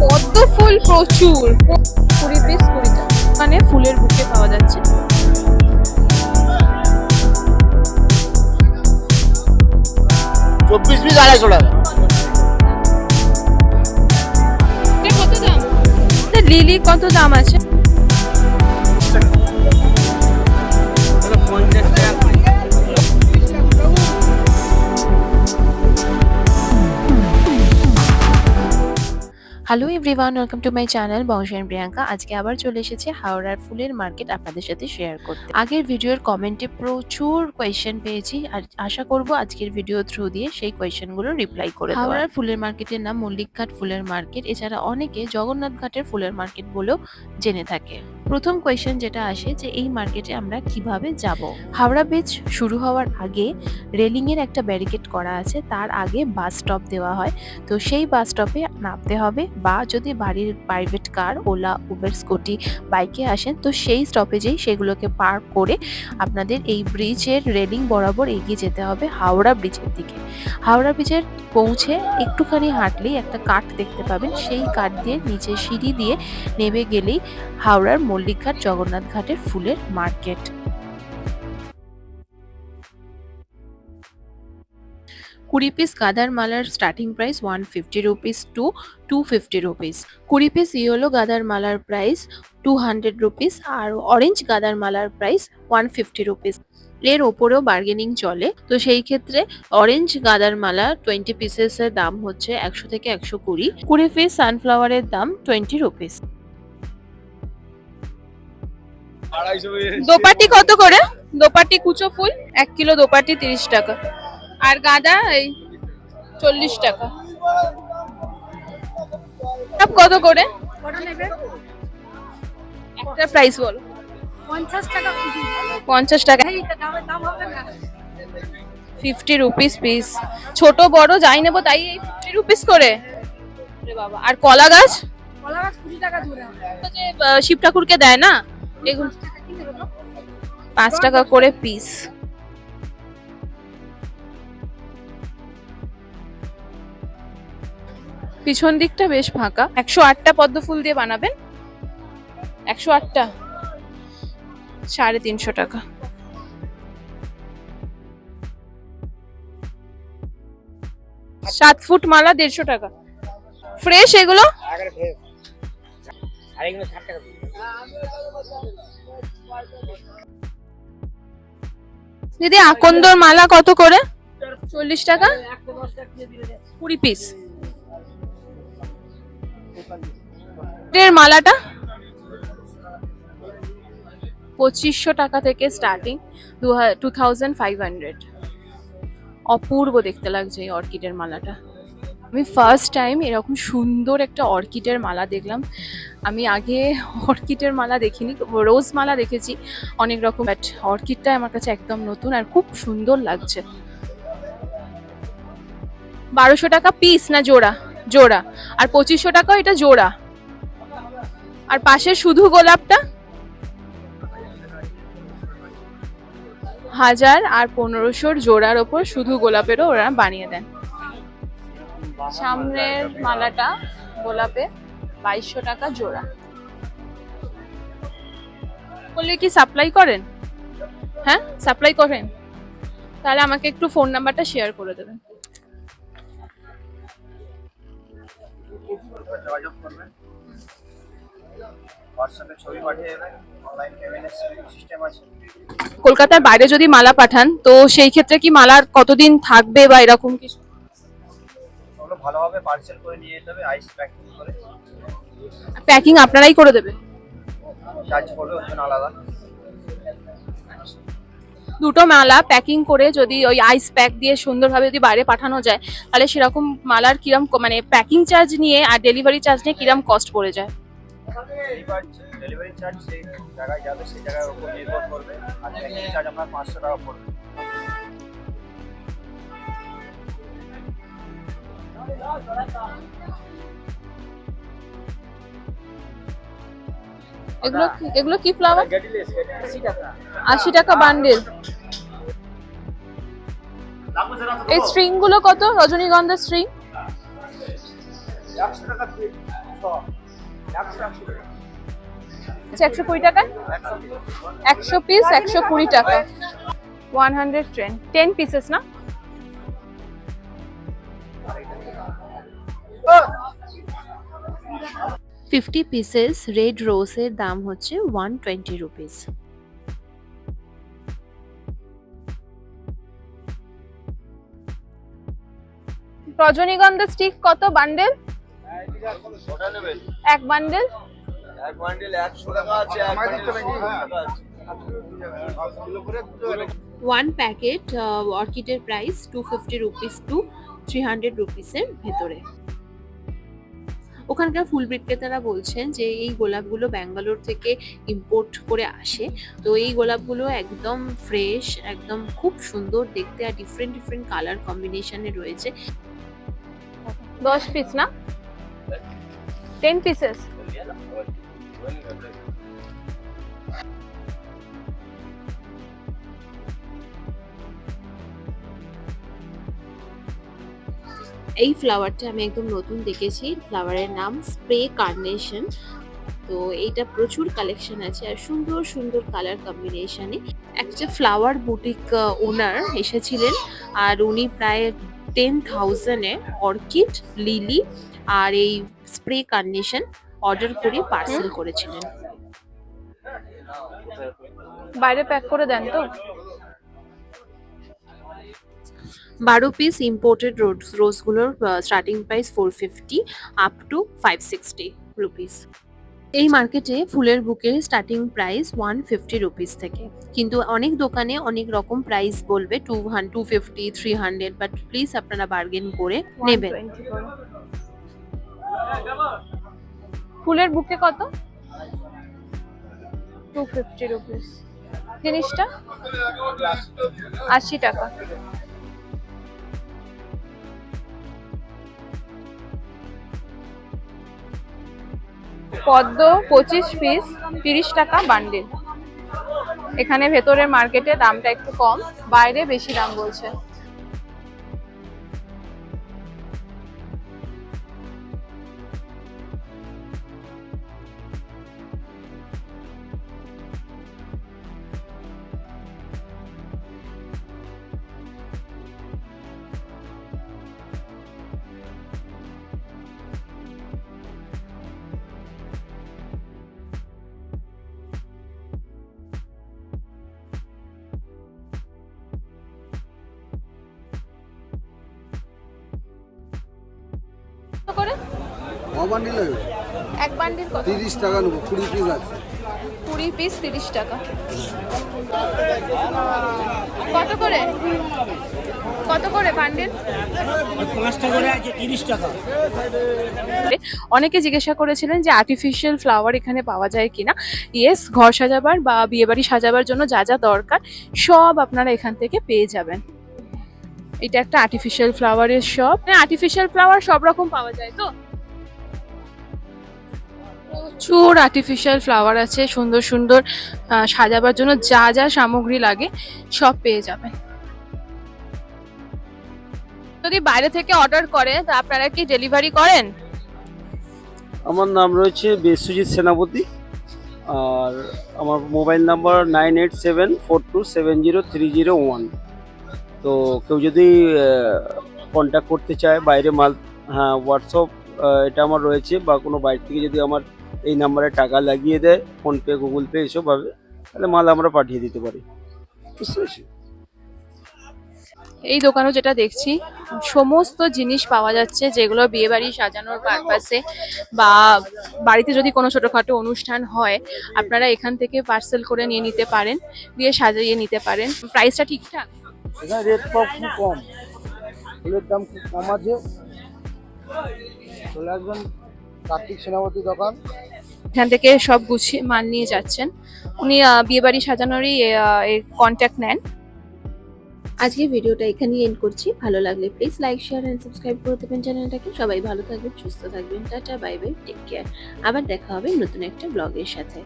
পদ্ম ফুল প্রচুর। কুড়ি পিস কুড়িটা মানে ফুলের বুকে পাওয়া যাচ্ছে। চব্বিশ পিস আড়াইশো টাকা। লিলি কত দাম আছে? Hello everyone welcome to my channel বংশান Priyanka আজকে আবার চলে এসেছে হাওড়ার ফুলের মার্কেট আপনাদের সাথে শেয়ার করতে। আগের ভিডিওর কমেন্টে প্রচুর কোয়েশ্চেন পেয়েছি আর আশা করব আজকের ভিডিও থ্রু দিয়ে সেই কোয়েশ্চেনগুলো রিপ্লাই করে। হাওড়ার ফুলের মার্কেটের নাম মল্লিকঘাট ফুলের মার্কেট এছাড়া অনেকে জগন্নাথ ঘাটের ফুলের মার্কেট বলেও জেনে থাকে। প্রথম কোয়েশ্চেন যেটা আসে যে এই মার্কেটে আমরা কীভাবে যাব? হাওড়া ব্রিজ শুরু হওয়ার আগে রেলিং এর একটা ব্যারিকেড করা আছে, তার আগে বাস স্টপ দেওয়া হয়। তো সেই বাস স্টপে নামতে হবে বা যদি বাড়ির private car Ola Uber scooty বাইকে আসেন, তো সেই স্টপেজেই সেগুলোকে পার্ক করে আপনাদের এই ব্রিজের রেলিং বরাবর এগিয়ে যেতে হবে হাওড়া ব্রিজের দিকে। হাওড়া ব্রিজের পৌঁছে একটুখানি হাঁটলেই একটা কাঠ দেখতে পাবেন। সেই কাঠ দিয়ে নিচে সিঁড়ি দিয়ে নেমে গেলেই হাওড়ার মল্লিকঘাট জগন্নাথ ঘাটের ফুলের মার্কেট। কুড়ি পিস গাদার মালার starting price one fifty rupees to two fifty rupees কুড়ি পিস ইয়েলো গাদার মালার প্রাইস টু হান্ড্রেড রুপিস আর অরেঞ্জ গাদার মালার প্রাইস ওয়ান ফিফটি রুপিস এর ওপরেও বার্গেনিং চলে। তো সেই ক্ষেত্রে অরেঞ্জ গাদার মালা টোয়েন্টি পিসেসের দাম হচ্ছে একশো থেকে একশো কুড়ি। কুড়ি পিস সানফ্লাওয়ারের দাম টোয়েন্টি রুপিস দোপাটি কত করে? দোপাটি কুচো ফুল এক কিলো দোপাটি তিরিশ টাকা। আর গাঁদা এই চল্লিশ টাকা। সব কত করে? একটা প্রাইস বলো। পঞ্চাশ টাকা পঞ্চাশ ফিফটি রুপিস পিস ছোট বড় যাই নেব তাই এই ফিফটি রুপিস করে। বাবা। আর কলা গাছ? কলা গাছ কুড়ি টাকা জোড়া তো যে আহ, শিব ঠাকুরকে দেয় না? এগুলো পাঁচ টাকা করে পিস পিছন দিকটা বেশ ফাঁকা। একশো আটটা পদ্ম ফুল দিয়ে বানাবেন। একশো আটটা। সাড়ে তিনশো টাকা। সাত ফুট মালা দেড়শো টাকা। ফ্রেশ এগুলো? আর এগুলো ষাট টাকা দিদি, আকন্দর মালা কত করে? চল্লিশ টাকা? কুড়ি পিস মালাটা? পঁচিশশো টাকা থেকে starting two thousand five hundred অপূর্ব দেখতে লাগছে এই অর্কিডের মালাটা। আমি ফার্স্ট টাইম এরকম সুন্দর একটা অর্কিডের মালা দেখলাম। আমি আগে অর্কিডের মালা দেখিনি রোজ মালা দেখেছি, অনেক রকম বাট অর্কিডটা আমার কাছে একদম নতুন আর খুব সুন্দর লাগছে। বারোশো টাকা পিস না জোড়া? জোড়া। আর পঁচিশশো টাকা এটা জোড়া। আর পাশে শুধু গোলাপটা? হাজার আর পনেরোশোর জোড়ার ওপর শুধু গোলাপেরও ওরা বানিয়ে দেন। সামনের মালাটা গোলাপে বাইশশো টাকা জোড়া। বললে কি সাপ্লাই করেন? হ্যাঁ সাপ্লাই করেন? তাহলে আমাকে একটু ফোন নাম্বারটা শেয়ার করে দেবেন। কলকাতার বাইরে যদি মালা পাঠান, তো সেই ক্ষেত্রে কি মালার কতদিন থাকবে বা এরকম কিছু? ভালোভাবে পার্সেল করে নিয়ে যেতে হবে আইস প্যাকিং করে। প্যাকিং আপনারাই করে দেবেন চার্জ করবে ওর জন্য আলাদা। দুটো মালা প্যাকিং করে যদি ওই আইস প্যাক দিয়ে সুন্দরভাবে যদি বাইরে পাঠানো যায় তাহলে সেরকম মালার কিরম মানে প্যাকিং চার্জ নিয়ে আর ডেলিভারি চার্জ নিয়ে কিরম কস্ট পড়ে যায়? ডেলিভারি চার্জ সেই জায়গায় যাবে সেই জায়গার উপর নির্ভর করবে। আর প্যাকিং চার্জ আপনার পাঁচশো টাকা পড়বে। এগুলো কি- এগুলো কি ফ্লাওয়ার আশি টাকা। বান্ডেল এই স্ট্রিংগুলো কত? রজনীগন্ধা স্ট্রিং আচ্ছা একশো কুড়ি টাকা? একশো পিস। একশো কুড়ি টাকা। One hundred ten ten pieces না? ফিফটি পিসেস রেড রোজের দাম হচ্ছে ওয়ান টোয়েন্টি রুপিস। রজনীগন্ধা স্টিক কত বান্ডেল? এক বান্ডেল। এক বান্ডিল একশো টাকা আছে এক বান্ডিল টাকা আছে। One packet অর্কিডের price two fifty rupees to three hundred রুপিসের ভেতরে। ওখানকার ফুল বিক্রেতারা বলছেন যে এই গোলাপগুলো ব্যাঙ্গালোর থেকে ইম্পোর্ট করে আসে। তো এই গোলাপগুলো একদম ফ্রেশ একদম খুব সুন্দর দেখতে আর ডিফারেন্ট ডিফারেন্ট কালার কম্বিনেশনে রয়েছে। দশ পিস না? টেন পিসেস এই ফ্লাওয়ারটা আমি একদম নতুন দেখেছি। ফ্লাওয়ারের নাম স্প্রে কার্নেশন তো এইটা প্রচুর কালেকশন আছে আর সুন্দর সুন্দর কালার কম্বিনেশনে একটা ফ্লাওয়ার বুটিক ওনার এসেছিলেন আর উনি প্রায় টেন থাউজেন্ডের অর্কিড, লিলি আর এই স্প্রে কার্নেশন অর্ডার করে পার্সেল করেছিলেন। বাইরে প্যাক করে দেন তো? বারো piece imported rose রোজগুলোর starting price four fifty up to five sixty rupees এই মার্কেটে ফুলের বুকের starting price one fifty rupees থেকে। কিন্তু অনেক দোকানে অনেক রকম প্রাইস বলবে two Han two fifty three hundred but please আপনারা বার্গেন করে নেবেন। ফুলের বুকে কত? টু ফিফটি রুপিস জিনিসটা? আশি টাকা। পদ্ম, পঁচিশ পিস তিরিশ টাকা বান্ডিল এখানে ভেতরের মার্কেটে দামটা একটু কম, বাইরে বেশি দাম বলছে। করে? বান্ডিল লাগবে এক বান্ডিল কত? তিরিশ টাকা নেব কুড়ি পিস আছে। কুড়ি পিস তিরিশ টাকা। কত করে? কত করে বান্ডিল পাঁচটা করে আছে তিরিশ টাকা। অনেকে জিজ্ঞাসা করেছিলেন যে আর্টিফিশিয়াল ফ্লাওয়ার এখানে পাওয়া যায় কিনা। ইয়েস ঘর সাজাবার বা বিয়েবাড়ি সাজাবার জন্য যা যা দরকার সব আপনারা এখান থেকে পেয়ে যাবেন। এটা একটা আর্টিফিশিয়াল ফ্লাওয়ারের শপ আর্টিফিশিয়াল ফ্লাওয়ার সব রকম পাওয়া যায় তো? প্রচুর আর্টিফিশিয়াল ফ্লাওয়ার আছে, সুন্দর সুন্দর সাজাবার জন্য যা যা সামগ্রী লাগে সব পেয়ে যাবেন। যদি বাইরে থেকে অর্ডার করে, তা আপনারা কি ডেলিভারি করেন? আমার নাম রয়েছে বিশ্বজিৎ সেনাপতি, আর আমার mobile number nine eight seven four two seven zero three zero one. তো কেউ যদি কন্ট্যাক্ট করতে চায়, বাইরে মাল হ্যাঁ হোয়াটসঅ্যাপ এটা আমার রয়েছে বা কোনো বাইরে থেকে যদি আমার এই নাম্বারে টাকা লাগিয়ে দেয় ফোনপে গুগল পে এসব এসবভাবে তাহলে মাল আমরা পাঠিয়ে দিতে পারি। বুঝতে এই দোকানও যেটা দেখছি, সমস্ত জিনিস পাওয়া যাচ্ছে যেগুলো বিয়ে বাড়ি সাজানোর পারপাসে বা বাড়িতে যদি কোনো ছোটোখাটো অনুষ্ঠান হয়, আপনারা এখান থেকে পার্সেল করে নিয়ে নিতে পারেন, দিয়ে সাজিয়ে নিতে পারেন। প্রাইসটা ঠিকঠাক? এখানে রেট খুব কম। ফুলের দাম খুব কম আছে। চলে আসবেন কার্তিক সেনাপতি দোকান। এখান থেকে সব গুছিয়ে মাল নিয়ে যাচ্ছেন। উনি বিয়ে বাড়ি সাজানোরই কন্ট্যাক্ট নেন। আজকে ভিডিওটা এখানেই এন্ড করছি। ভালো লাগলে please like share and subscribe করে দেবেন চ্যানেলটাকে। সবাই ভালো থাকবেন সুস্থ থাকবেন। Tata bye bye take care আবার দেখা হবে নতুন একটা ব্লগের সাথে।